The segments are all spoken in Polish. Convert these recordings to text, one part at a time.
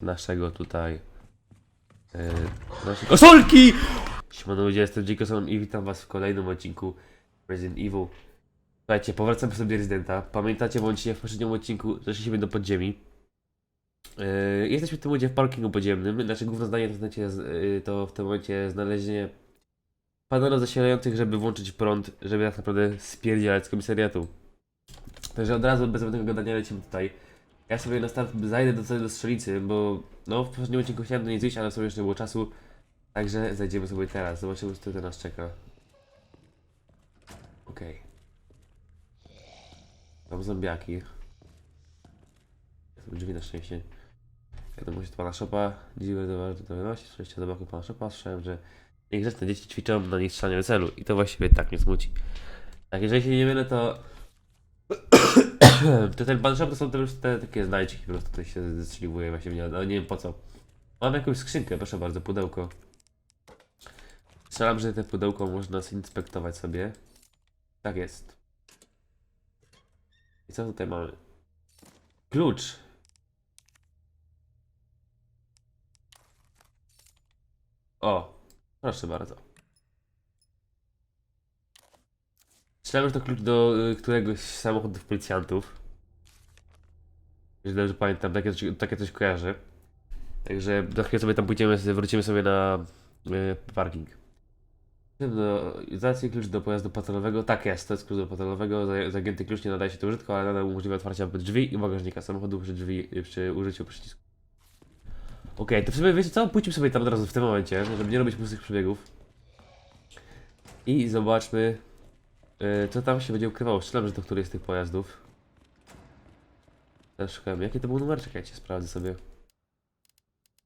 naszego tutaj e, naszej konsolki! Siemano ludzie, jestem Jacobson i witam was w kolejnym odcinku Resident Evil. Słuchajcie, powracam sobie Residenta. Pamiętacie bądźcie w poprzednim odcinku zeszliśmy do podziemi. E, jesteśmy w tym momencie w parkingu podziemnym. Nasze główne zdanie to, e, to w tym momencie znalezienie panelów zasilających, żeby włączyć prąd, żeby tak naprawdę spierdzielać z komisariatu. Także od razu bez żadnego gadania lecimy tutaj. Ja sobie na start zajdę do całej do strzelnicy, bo no w poprzednim odcinku chciałem do niej zejść, ale sobie jeszcze nie było czasu. Także zajdziemy sobie teraz, zobaczymy co tutaj nas czeka. Okej. Mam zombiaki. Są drzwi na szczęście. Wiadomo, że to pana szopa. Dziwne dowiadomości, przejścia do pana szopa. Słyszałem, że niegrzeczne dzieci ćwiczą na do celu. I to właściwie tak mnie smuci. Tak, jeżeli się nie mylę, to pan shop to są te, te takie znajdźki, po prostu to się zestrzeliwuje właśnie, nie, no, nie wiem po co. Mam jakąś skrzynkę, proszę bardzo, pudełko. Strzelam, że te pudełko można zinspektować sobie. Tak jest. I co tutaj mamy? Klucz. O, proszę bardzo. Strzelam, że to klucz do y, któregoś z samochodów policjantów. Jeżeli dobrze pamiętam, takie coś, takie coś kojarzę. Także za chwilę sobie tam pójdziemy, wrócimy sobie na y, parking. No, zacznie klucz do pojazdu patrolowego. Tak jest, to jest klucz do patrolowego. Za- Zagięty klucz nie nadaje się do użytku, ale nadal umożliwia otwarcie drzwi i bagażnika samochodu przy, drzwi, przy użyciu przycisku. Okej, to w sumie wiecie co? Pójdźmy sobie tam od razu w tym momencie, żeby nie robić pustych przebiegów. I zobaczmy, y, co tam się będzie ukrywało. Strzelam, że to któryś z tych pojazdów. Teraz szukałem. Jaki to był numer? Czekajcie, sprawdzę sobie.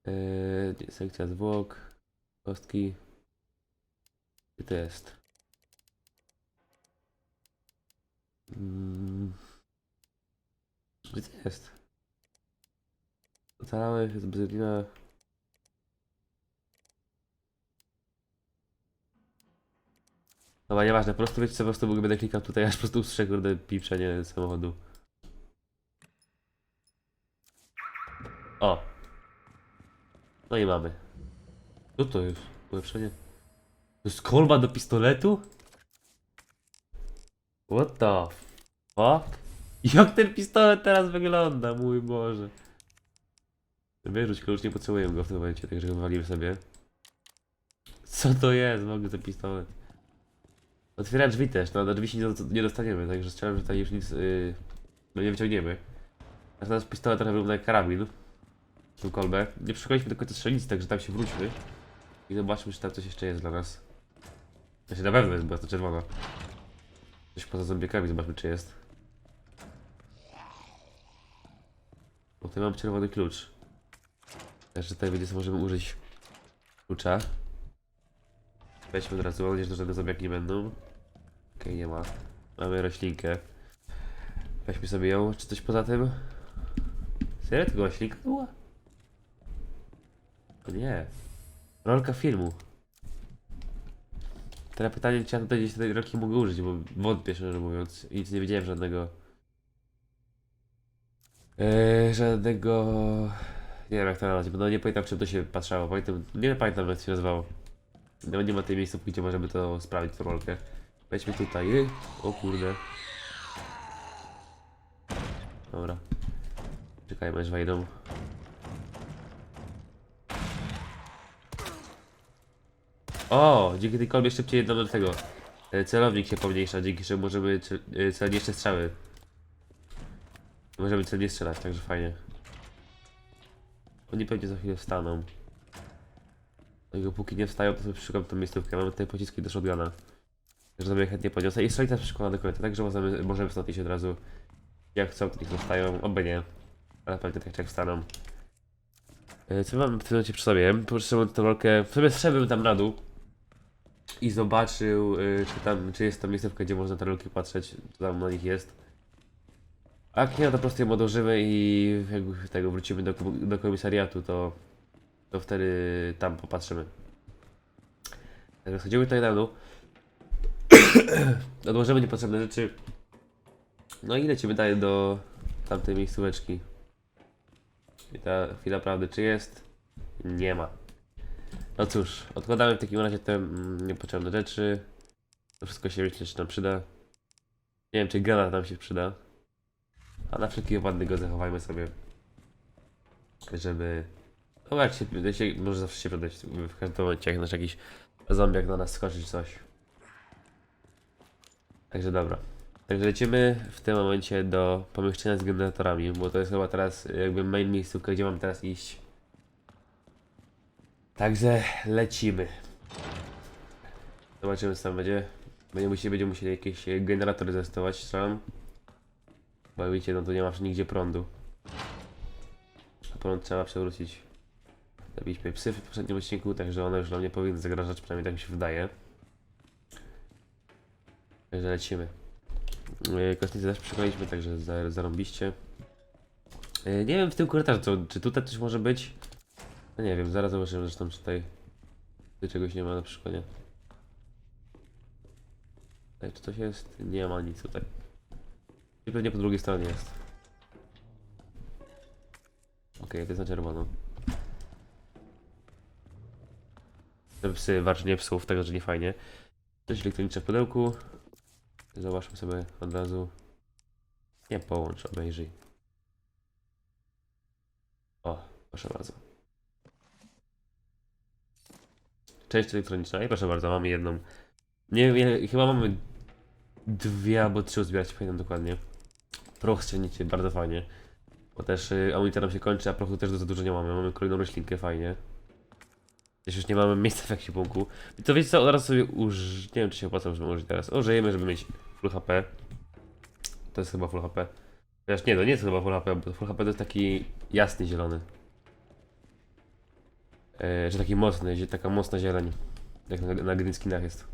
Yy, sekcja zwłok, kostki. Gdzie to jest? Mm. Gdzie to jest? Ocalały, jest Dobra, nieważne, po prostu wiecie co, po prostu będę klikał tutaj, aż po prostu usłyszę kurde piprzenie samochodu. O! No i mamy. Co to jest? Ulepszenie? To jest kolba do pistoletu? What the fuck? Jak ten pistolet teraz wygląda, mój Boże. Wyrzuć klucz, nie potrzebuję go w tym momencie, także go wywalimy sobie. Co to jest w ogóle ten pistolet? Otwiera drzwi też, no do drzwi się nie, do- nie dostaniemy, także strzelam, że tutaj już nic yy, no nie wyciągniemy. Natomiast pistolet trochę wygląda jak karabin. Tą kolbę. Nie przeszukaliśmy do końca strzelnicy, także tam się wróćmy. I zobaczmy, czy tam coś jeszcze jest dla nas. To się na pewno jest, bo jest to czerwona. Coś poza zombiekami, zobaczmy czy jest. O, tutaj mam czerwony klucz. Także tutaj będzie możemy użyć klucza. Weźmy od razu, nadzieję, że żadne zombiaki nie będą. Okej, nie ma. Mamy roślinkę. Weźmy sobie ją. Czy coś poza tym? Serio? Roślinka była? O nie. Rolka filmu. Teraz pytanie, czy ja tutaj gdzieś tej rolki mogę użyć, bo wątpię szczerze mówiąc. Nic nie widziałem żadnego... Eee, żadnego... Nie wiem jak to nazwać, bo no nie pamiętam czym to się patrzało. Pamiętam, nie pamiętam jak to się nazywało. No nie ma tej miejscówki, gdzie możemy to sprawdzić, tą rolkę. Wejdźmy tutaj. O kurde. Dobra. Czekajmy aż wejdą. O, dzięki tej kolbie szybciej do tego. e, Celownik się pomniejsza, dzięki czemu możemy cel- e, strzały. Możemy celnie strzelać, także fajnie. Oni pewnie za chwilę wstaną. Dlatego póki nie wstają, to sobie przeszukam tą miejscówkę. Mamy tutaj pociski do shotguna. Także sobie chętnie podniosę. I strzelca przeszkolona do końca, także możemy, możemy stąd iść od razu. Jak chcą, to niech zostają. Oby nie. Ale pewnie tak jak wstaną. E, Co mam w tym momencie przy sobie? Potrzebujemy tę rolkę. W zszedłbym tam na dół i zobaczył, y, czy tam, czy jest tam miejscówka, gdzie można te rolki patrzeć, co tam na nich jest. A jak nie, no to po prostu ją odłożymy i jak tego wrócimy do, do komisariatu, to, to wtedy tam popatrzymy. Schodzimy tutaj na dół. Odłożymy niepotrzebne rzeczy. No i lecimy dalej do tamtej miejscóweczki. I ta chwila prawdy, czy jest? Nie ma. No cóż, odkładamy w takim razie te mm, niepotrzebne rzeczy. To wszystko się myślę, że nam przyda. Nie wiem, czy granat nam się przyda. A na wszelki wypadek go zachowajmy sobie. Żeby... No się, się może zawsze się przydać w każdym momencie, jak nasz jakiś zombiak na nas skoczy czy coś. Także dobra. Także lecimy w tym momencie do pomieszczenia z generatorami, bo to jest chyba teraz jakby main miejscówka, gdzie mam teraz iść. Także lecimy. Zobaczymy co tam będzie. Będziemy musieli, będziemy musieli jakieś generatory zastosować, strzelam. Bo jak widzicie, no to nie masz nigdzie prądu. A prąd trzeba przewrócić. Zabiliśmy psy w poprzednim odcinku, także one już nam nie powinny zagrażać, przynajmniej tak mi się wydaje. Także lecimy. Kostnicy też przekonaliśmy, także za- zarąbiście. Yy, Nie wiem w tym korytarzu, czy tutaj coś może być? No nie wiem, zaraz zobaczymy, zresztą czy tutaj, tutaj czegoś nie ma na przykład, nie? Czy coś jest? Nie ma nic tutaj. I pewnie po drugiej stronie jest. Okej, to jest na czerwono. Te psy, warczenie psów, tego, że nie fajnie. Coś elektroniczne w pudełku. Zobaczmy sobie od razu. Nie połącz, obejrzyj. O, proszę bardzo. Część elektroniczna i proszę bardzo, mamy jedną. Nie wiem, chyba mamy dwie albo trzy uzbierać, pamiętam dokładnie. Proch ściągnięcie, bardzo fajnie. Bo też y, amunicja nam się kończy, a prochu też za dużo nie mamy. Mamy kolejną roślinkę, fajnie. Też już nie mamy miejsca w ekwipunku. I to wiecie co, od razu sobie uż... Nie wiem czy się opłaca, użyć teraz. Użyjemy, żeby mieć full HP. To jest chyba full HP. Chociaż nie, to nie jest chyba full HP, bo full HP to jest taki jasny zielony. E, że taki mocny, taka mocna zieleń. Jak na, na green skinach jest.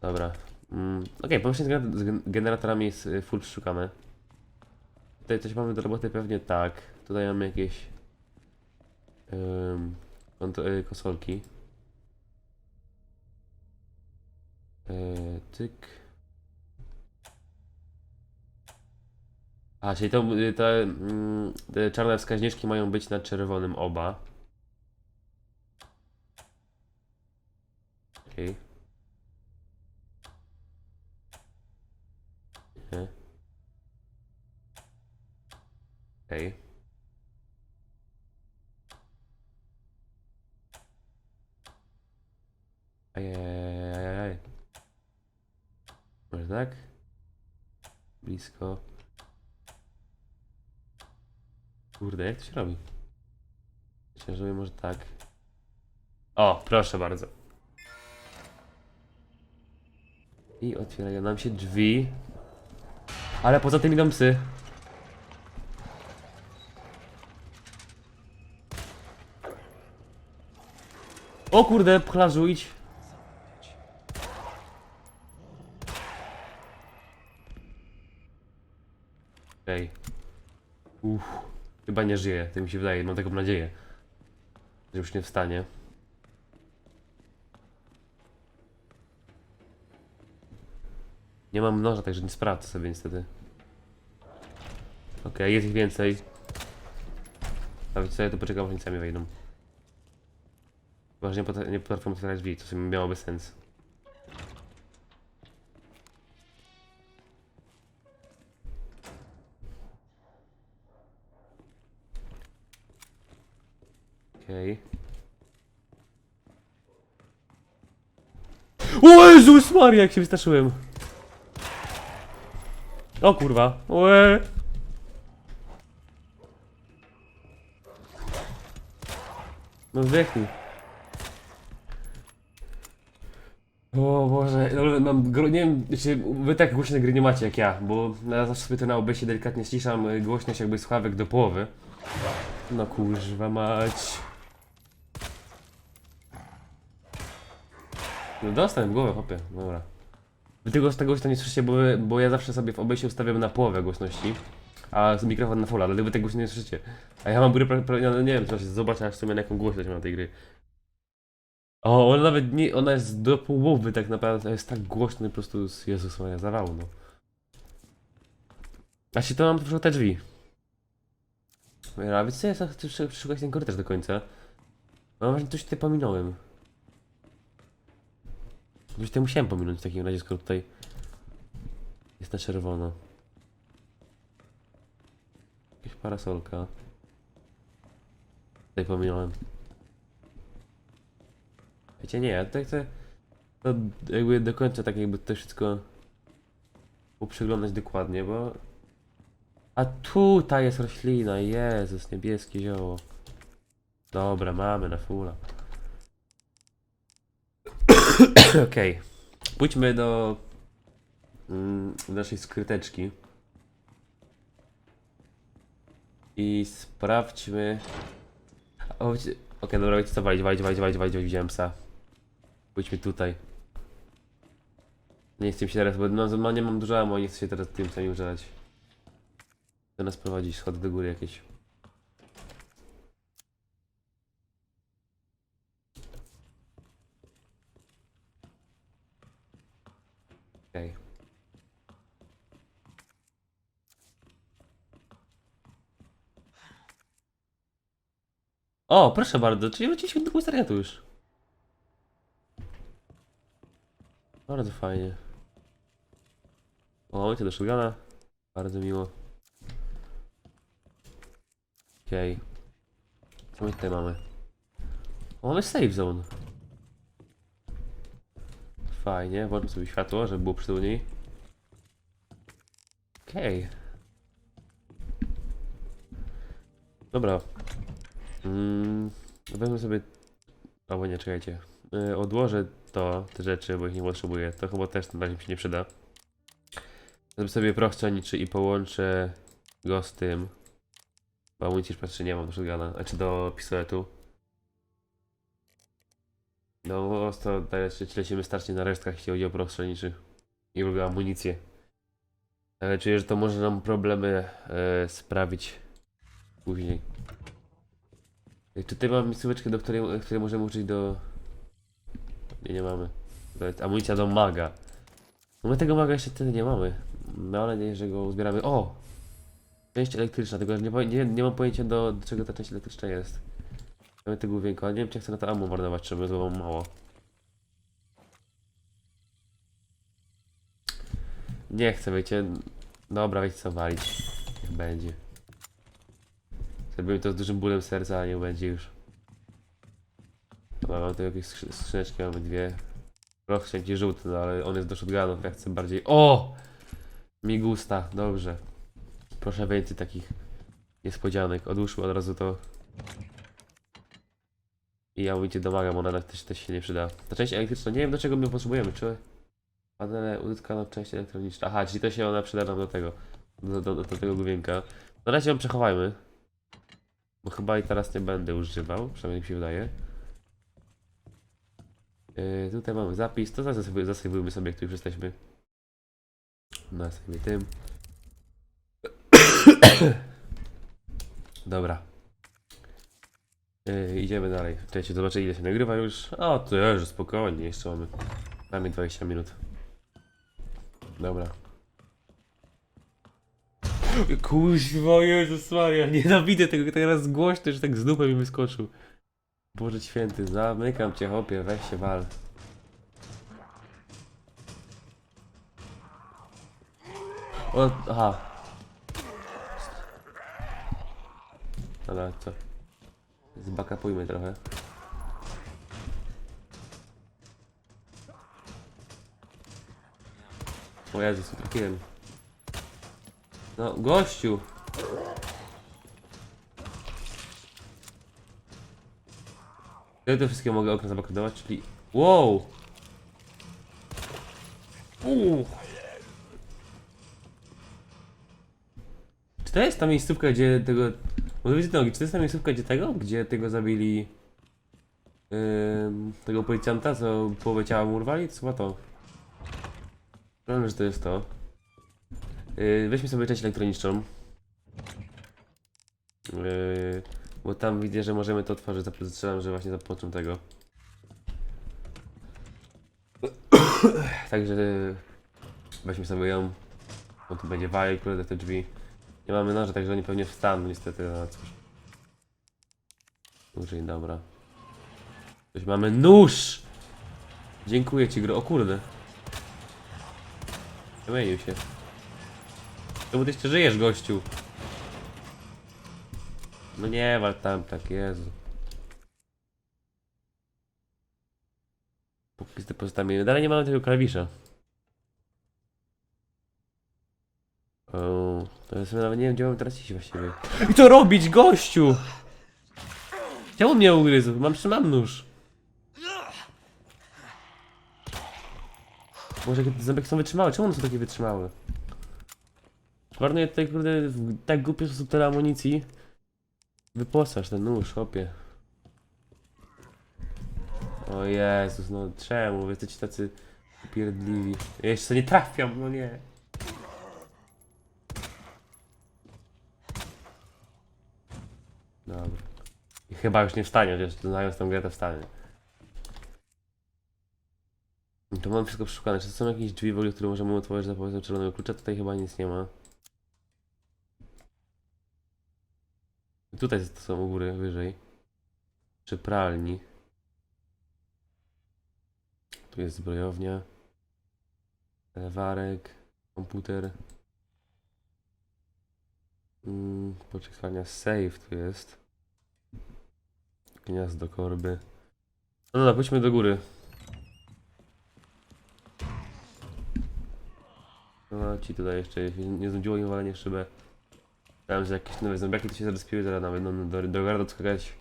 Dobra. Mm, Okej, pomieszczenie z gener- z gen- generatorami jest y, full przeszukane. Tutaj coś mamy do roboty pewnie tak. Tutaj mamy jakieś um, konsolki. E, tyk. A, czyli to, y, te, mm, te czarne wskaźniczki mają być na czerwonym oba. Okej. Nie. Okej. Ajajajajaj. Może tak? Blisko. Kurde, jak to się robi? Myślę, że może tak. O, proszę bardzo. I otwierają nam się drzwi. Ale poza tym idą psy. O kurde, pchlarzu, idź. Ej. Uff. Chyba nie żyje, tak mi się wydaje, mam taką nadzieję. Że już nie wstanie. Nie mam noża, także nie sprawdzę sobie niestety. Okej, jest ich więcej. Co, ja tu poczekam, aż oni wejdą. Chyba, że nie, potra- nie potrafią otwierać drzwi, to sobie miałoby sens. Okej. O Jezus Maria, jak się wystraszyłem. O kurwa. Łe. No zdechnij. O Boże, no, mam, gro- nie wiem, czy wy tak głośne gry nie macie jak ja, bo ja zawsze sobie to na OBS delikatnie ściszam y, głośność jakby słuchawek do połowy. No kurwa mać. No dostałem w głowę, chłopie, dobra. Wy tego z tego to nie słyszycie, bo, bo ja zawsze sobie w OBS ustawiam na połowę głośności, a mikrofon na fulla, dlatego wy tego nie słyszycie. A ja mam górę, pra- pra- no nie wiem, co się zobaczę aż w sumie na jaką głośność mam tej gry. O, ona nawet nie, ona jest do połowy tak naprawdę, jest tak głośno po prostu, Jezus Maria, zawału, no. A się to mam proszę te drzwi. A wiecie co, ja chcę przeszukać ten korytarz do końca. Mam wrażenie, coś tutaj pominąłem. Coś tutaj musiałem pominąć w takim razie, skoro tutaj jest na czerwono. Jakaś parasolka. Tutaj pominąłem. Wiecie, nie, ja tutaj chcę to jakby do końca tak jakby to wszystko uprzyglądać dokładnie, bo... A tutaj jest roślina, Jezus, niebieskie zioło. Dobra, mamy na fula. Okej. Pójdźmy do mm, naszej skryteczki. I sprawdźmy... O, Okej, dobra, wiecie co, walić, walić, walić, walić, walić, widziałem psa. Pójdźmy tutaj. Nie chcę się teraz, bo no, no, nie mam dużo ammo, nie chcę się teraz tym samym użerać. Chcę nas prowadzić, schody do góry jakieś. Okej. O, proszę bardzo, czyli wróciliśmy do komisariatu już. Bardzo fajnie. O, idzie do shotguna. Bardzo miło. Okej. Co my tutaj mamy? O, mamy save zone. Fajnie, włączmy sobie światło, żeby było przytulniej. Okej. Dobra. Mm, wezmę sobie... Albo nie, czekajcie. Yy, odłożę to, te rzeczy, bo ich nie potrzebuję. To chyba też na razie mi się nie przyda. Zrobię sobie prochcianiczy i połączę go z tym. Bo amunicji nie mam do shotguna, znaczy do pistoletu. No, ostro daje lecimy starcznie na resztkach, jeśli chodzi o proch strzelniczy. I lubię amunicję. Ale czuję, że to może nam problemy e, sprawić później. I tutaj mam miejscóweczkę, do której, której możemy użyć do... Nie, nie mamy. To jest amunicja do maga. No my tego maga jeszcze wtedy nie mamy. No ale nie, że go uzbieramy. O! Część elektryczna, tylko że nie, nie, nie mam pojęcia do, do czego ta część elektryczna jest. Mamy tego główienko, ale nie wiem czy chcę na to ammo marnować, czy my złową mało. Nie chcę, wiecie. Dobra, wiecie co walić. Niech będzie. Zrobimy to z dużym bólem serca, a nie będzie już. Dobra, mam tu jakieś skrzy skrzyneczki, mamy dwie. Proch wszędzie żółty, no ale on jest do shotgunów, ja chcę bardziej... O! Mi gusta, dobrze. Proszę więcej takich niespodzianek. Odłóżmy od razu to. I ja mówicie domagam, ona też, też się nie przyda. Ta część elektryczna, nie wiem do czego my potrzebujemy, czy... Panele, uzyskana część elektroniczna. Aha, czyli to się ona przyda nam do tego. Do, do, do tego główienka. Na razie ją przechowajmy. Bo chyba i teraz nie będę używał, przynajmniej mi się wydaje. Yy, tutaj mamy zapis, to zasejwujmy sobie, jak tu już jesteśmy. Na sobie tym. Dobra. Yy, idziemy dalej. Czekajcie, zobaczę ile się nagrywa już. O, to już spokojnie, jeszcze mamy. Mamy 20 minut. Dobra. Kuźwa, Jezus Maria, nienawidzę tego teraz głośno, że tak z dupy mi wyskoczył. Boże święty, zamykam cię hopie, weź się wal. O, aha. Dobra, co? Zbakapujmy trochę. O Jezus, trafiłem. No, gościu! Ja te wszystkie mogę okna zabakrydować, czyli... Wow! Uuu. Czy to jest ta miejscówka, gdzie tego... Może być nogi, czy to jest ta miejscówka, gdzie tego? Gdzie tego zabili... Ym, tego policjanta, co połowę ciała mu urwali? To chyba to. Problem, że to jest to. Yy, weźmy sobie część elektroniczną. Yy, bo tam widzę, że możemy to otworzyć. Zapostrzelam, że właśnie za pomocą tego. Także weźmy sobie ją. Bo tu będzie wajek, kurde te drzwi. Nie mamy noży, także oni pewnie wstaną niestety, no cóż. Użyj, dobra. Coś mamy nóż! Dziękuję ci, gro. O kurde. Zamienił się. Czemu ty jeszcze żyjesz, gościu? No nie wal tam tak, Jezu. Póki z depozytami. Dalej nie mamy tego klawisza. O, to jest nawet nie wiem, gdzie mam teraz iść właściwie. I co robić, gościu? Czemu mnie ugryzł? Mam trzymam nóż. Może zębek są wytrzymałe? Czemu one są takie wytrzymałe? Marnuję tutaj, kurde, w tak głupi sposób tyle amunicji. Wyposaż ten nóż, chłopie. O Jezus, no czemu? Wy jesteście tacy upierdliwi. Jeszcze nie trafiam, no nie. Dobra. I chyba już nie wstanie, chociaż znając tą grę to wstanie. To mam wszystko przeszukane. Czy są jakieś drzwi w ogóle, które możemy otworzyć za pomocą czerwonego klucza? Tutaj chyba nic nie ma. Tutaj to są u góry, wyżej. Przy pralni. Tu jest zbrojownia. Lewarek. Komputer. Mm, poczekiwania save tu jest. Gniazdo korby. No dobra, pójdźmy do góry. No ci tutaj jeszcze nie znudziło im walenie w szybę. Myślałem, że jakieś nowe zombiaki to się zarespiły, zaraz nawet no, no, do, do garda skakać.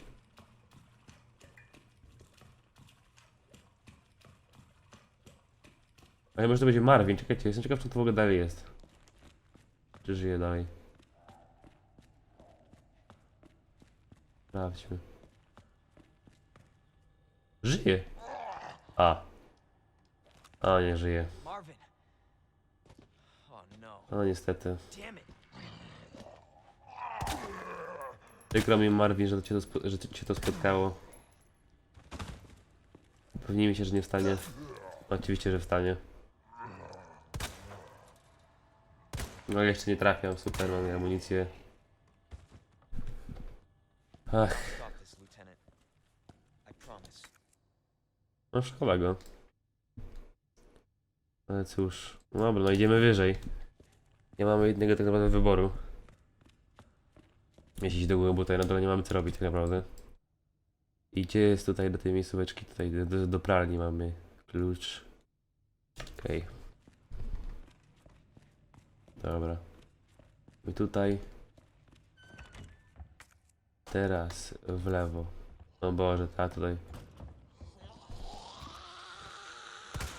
Ale może to będzie Marvin, czekajcie, jestem ciekaw czy to w ogóle dalej jest. Czy żyje dalej? Sprawdźmy. Żyje! A. A, nie żyje. Oh no. No niestety. Przykro mi Marvin, że, cię, to że cię to spotkało. Upewnijmy się, że nie wstanie. Oczywiście, że wstanie. No jeszcze nie trafiam, super, mam amunicję. Ach, no szkoda go. Ale cóż, no dobra, no idziemy wyżej. Nie mamy jednego tak naprawdę wyboru. Jeśli do góry, bo tutaj na dole nie mamy co robić tak naprawdę. I gdzie jest tutaj do tej miejscóweczki? Tutaj do, do, pralni mamy klucz. Okej. Dobra. I tutaj. Teraz w lewo. O Boże, ta tutaj.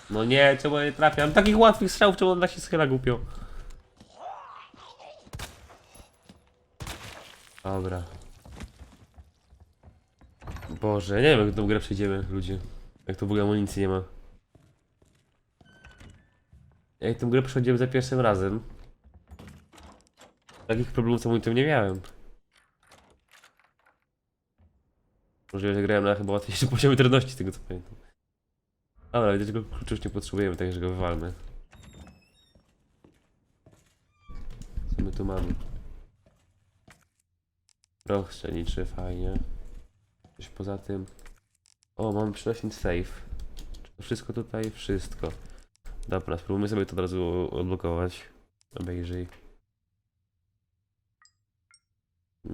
No nie, czemu ja nie trafiam? Takich łatwych strzałów, czemu on tak się schyla głupio? Dobra. Boże, nie wiem jak tą grę przejdziemy, ludzie. Jak to w ogóle amunicji nie ma. Jak tą grę przechodziłem za pierwszym razem. Takich problemów z amunicją nie miałem. Możliwe, że grałem na chyba łatwiejszym poziomie trudności, z tego co pamiętam. Ale tego kluczu już nie potrzebujemy, także go wywalmy. Co my tu mamy? Proch strzelniczy, fajnie. Coś poza tym. O, mamy przynośnik safe. To wszystko tutaj? Wszystko. Dobra, spróbujmy sobie to od razu odblokować. Obejrzyj.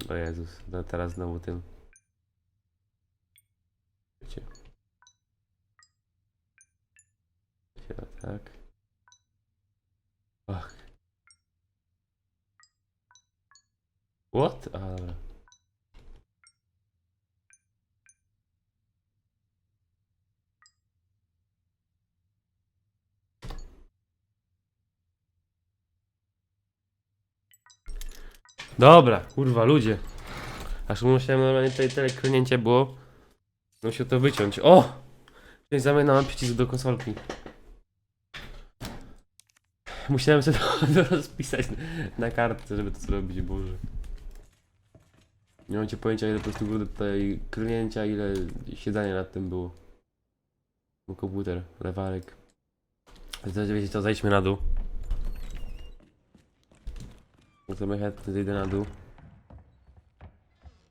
O Jezus, no teraz znowu tym. Wiecie, tak. Ach. What? A, dobra. Dobra, kurwa, ludzie. Aż musiałem normalnie tutaj tyle klnięcie było. Musiał to wyciąć. O! Tutaj zamieniam przycisk do konsolki. Musiałem sobie to, to rozpisać na kartce, żeby to zrobić, Boże. Nie mam cię pojęcia, ile po prostu kurde tutaj klnięcia, ile siedzenia nad tym było. Był komputer, lewarek. Wiecie co, zejdźmy na dół. No to zejdę na dół.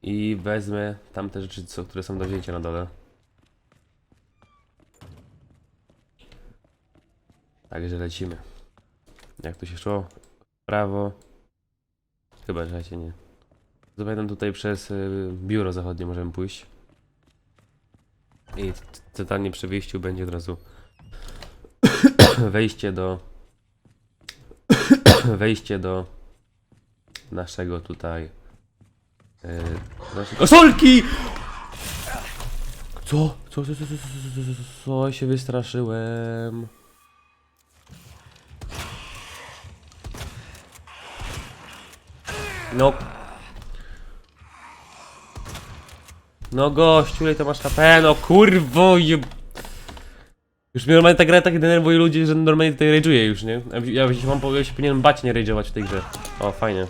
I wezmę tamte rzeczy, co, które są do wzięcia na dole. Także lecimy. Jak to się szło? Prawo. Chyba, że się nie. Zapamiętam tutaj przez y, biuro zachodnie możemy pójść. I totalnie przy wyjściu będzie od razu wejście do wejście do naszego tutaj yy, naszego solki! Co? Co, co, co, co, co, co, co, co, co się wystraszyłem? No. No gościu, ile to masz HP? No kurwo, jeb... Już mnie normalnie ta gra tak denerwuje ludzi, że normalnie tutaj rage'uję już, nie? Ja, ja się mam ja się powinienem bać nie rage'ować w tej grze. O, fajnie.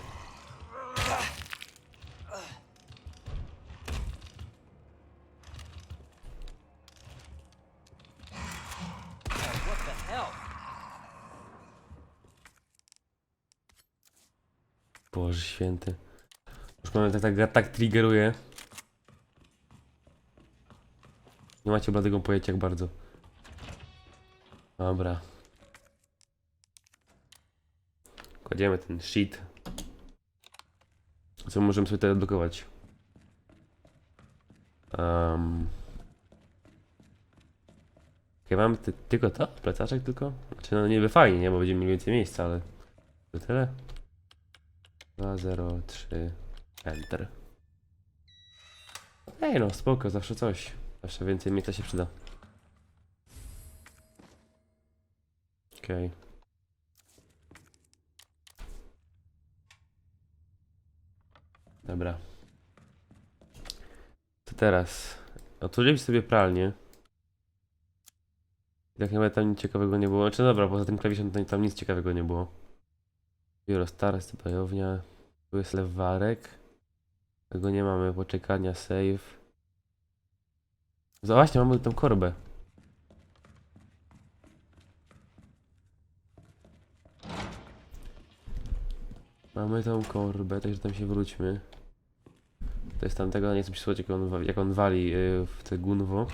What the hell? Boże święty. Już mamy tak, tak, tak triggeruje. Nie macie bladego pojęcia jak bardzo. Dobra. Kładziemy ten sheet. Co możemy sobie tutaj odblokować? Um. Ja mam ty, tylko to? Plecaczek tylko? Znaczy no niby fajnie, nie? Bo będziemy mieli więcej miejsca, ale... To tyle? 2, 0, 3, Enter. Ej no, spoko, zawsze coś. Zawsze więcej miejsca się przyda. Okej. Dobra. To teraz. Otworzyłem sobie pralnię. I tak naprawdę tam nic ciekawego nie było. Znaczy dobra, poza tym klawiszem to tam nic ciekawego nie było. Biuro stare, stypajownia. Tu jest lewarek. Tego nie mamy, poczekania, save. No właśnie, mamy tą korbę. Mamy tą korbę, także tam się wróćmy. To jest tamtego, nie chcę przysłać jak on, jak on wali yy, w te gunwo.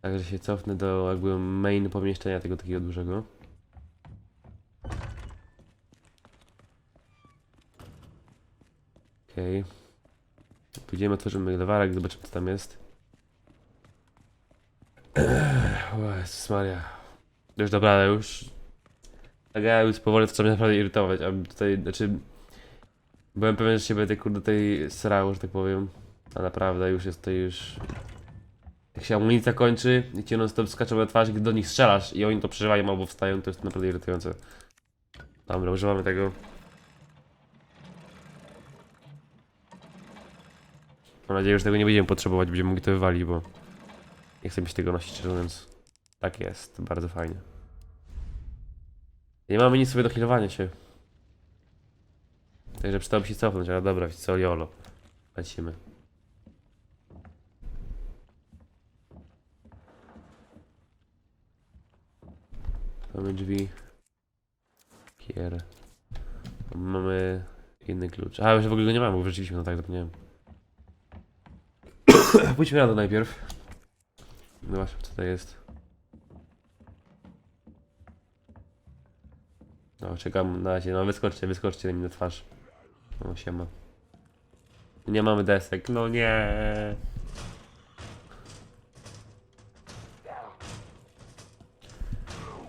Także się cofnę do jakby main pomieszczenia tego takiego dużego. Okej. Pójdziemy, otworzymy lewarek, zobaczymy co tam jest. O Jezus Maria. Już dobra, ale już... Tak ja już powoli to mnie naprawdę irytować, a tutaj, znaczy... Byłem pewien, że się będę kurde tutaj srał, że tak powiem. A naprawdę już jest to już... Jak się amunicja kończy i ci non stop skaczą na twarz, gdy do nich strzelasz i oni to przeżywają albo wstają, to jest naprawdę irytujące. Dobra, używamy tego. Mam nadzieję, że tego nie będziemy potrzebować, będziemy mogli to wywalić, bo nie chcę mieć tego nosić, szczerze mówiąc. Tak jest, bardzo fajnie. Nie mamy nic sobie do healowania się. Także przydałoby się cofnąć, ale dobra, wiecie co, jolo. Lecimy. Mamy drzwi. Kier. Mamy inny klucz. A, już w ogóle go nie mamy, bo wróciliśmy, no tak, zapomniałem. Pójdźmy na to najpierw. No właśnie, co to jest? No, czekam na razie. No, wyskoczcie, wyskoczcie mi na twarz. No, siema. Nie mamy desek. No nie.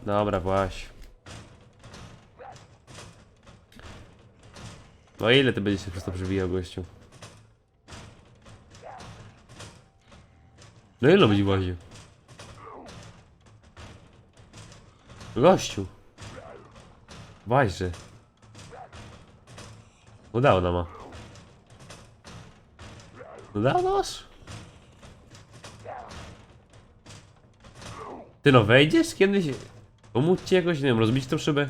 Dobra, właśnie. No ile ty będziesz się przez to przewijał, gościu? No ile będzie łaził? Gościu. Właśnie. Udało nam. Udało nas? Ty no wejdziesz kiedyś? Pomóc ci jakoś, nie wiem, rozbić tą szybę?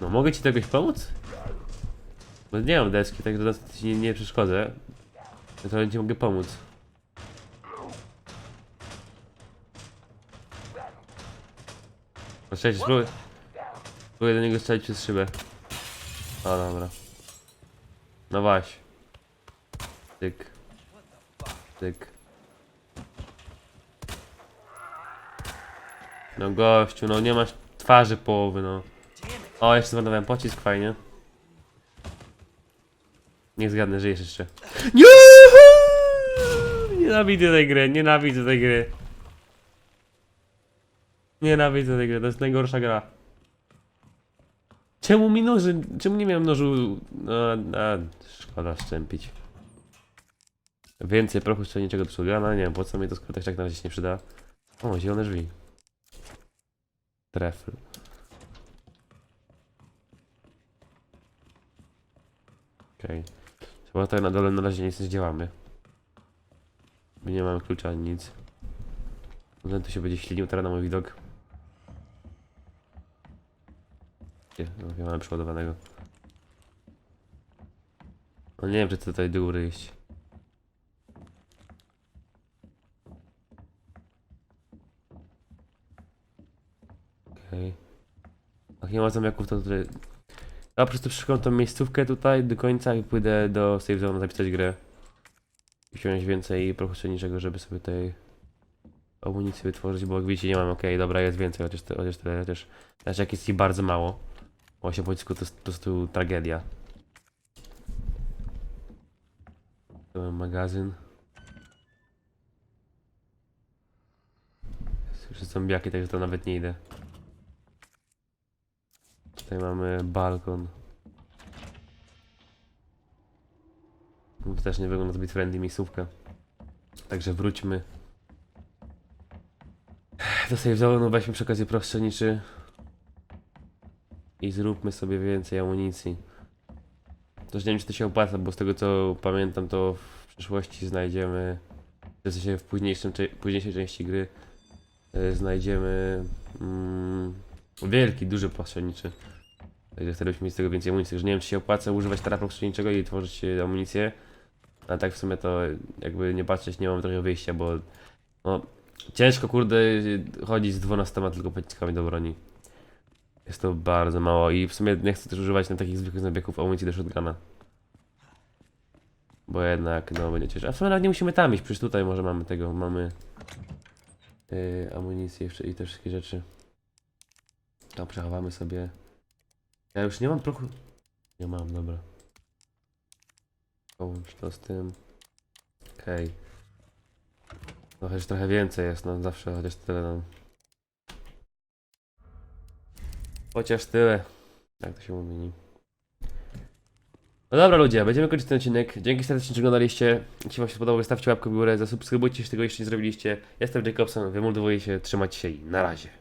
No mogę ci jakoś pomóc? Bo nie mam deski, także to ci nie, nie przeszkodzę. Trochę ci mogę pomóc. Cześć, spróbuj. Spróbuję do niego strzelić przez szybę. O, dobra. No właśnie. Tyk. Tyk. No gościu, no nie masz twarzy połowy, no. O, jeszcze zmarnowałem pocisk, fajnie. Nie zgadnę, żyjesz jeszcze. Nie! Nienawidzę tej gry, nienawidzę tej gry. Nienawidzę tej gry, to jest najgorsza gra. Czemu mi noży, czemu nie miałem nożu, no, no szkoda szczępić. Więcej prochu strzelniczego do shotguna, nie wiem po co mi to skoro tak na razie się nie przyda. O, zielone drzwi. Trefl. Okej. Chyba tutaj na dole na razie nic nie zdziałamy. My nie mamy klucza ani nic. Ten tu się będzie ślinił teraz na mój widok. Nie, no, mamy przeładowanego. No nie wiem, czy tutaj do góry iść. Okej. Ach, nie ma zamiarków to tutaj... Ja po prostu przeszukam tą miejscówkę tutaj do końca i pójdę do save zone zapisać grę. I wziąć więcej prochu niczego, żeby sobie tutaj amunicję wytworzyć, bo jak widzicie nie mam, okej, dobra, jest więcej, chociaż, te, chociaż tyle, chociaż, znaczy jak jest ich bardzo mało. 8 pocisków to jest po prostu tragedia. Tu mam magazyn. Słyszę zombiaki, także to nawet nie idę. Tutaj mamy balkon. No To też nie wygląda zbyt friendly miejscówka. Także wróćmy. Do save zone, weźmy przy okazji prostszeniczy. I zróbmy sobie więcej amunicji. Też nie wiem czy to się opłaca, bo z tego co pamiętam to w przyszłości znajdziemy w sensie w późniejszym, późniejszej części gry y, znajdziemy mm, wielki, duży płaszczeniczy. Także wtedy byśmy mieli z tego więcej amunicji. Także nie wiem czy się opłaca używać tarapą pszeniczego i tworzyć y, amunicję. A tak w sumie to jakby nie patrzeć nie mam trochę wyjścia, bo no, ciężko kurde chodzić z 12 tylko pociskami do broni. Jest to bardzo mało i w sumie nie chcę też używać na takich zwykłych zabiegów amunicji do shotguna. Bo jednak, no będzie ciężko. A w sumie nawet nie musimy tam iść, przecież tutaj może mamy tego, mamy yy, amunicję jeszcze i te wszystkie rzeczy. To przechowamy sobie. Ja już nie mam prochu... Nie mam, dobra. Połącz to z tym. Okej. No chociaż trochę więcej jest, no zawsze chociaż tyle nam. Chociaż tyle. Jak to się mówi? No dobra ludzie, będziemy kończyć ten odcinek. Dzięki serdecznie, że oglądaliście. Jeśli wam się spodobał, stawcie łapkę w górę, zasubskrybujcie, jeśli tego jeszcze nie zrobiliście. Jestem Jacobson, wymordowuję się, trzymajcie się i na razie.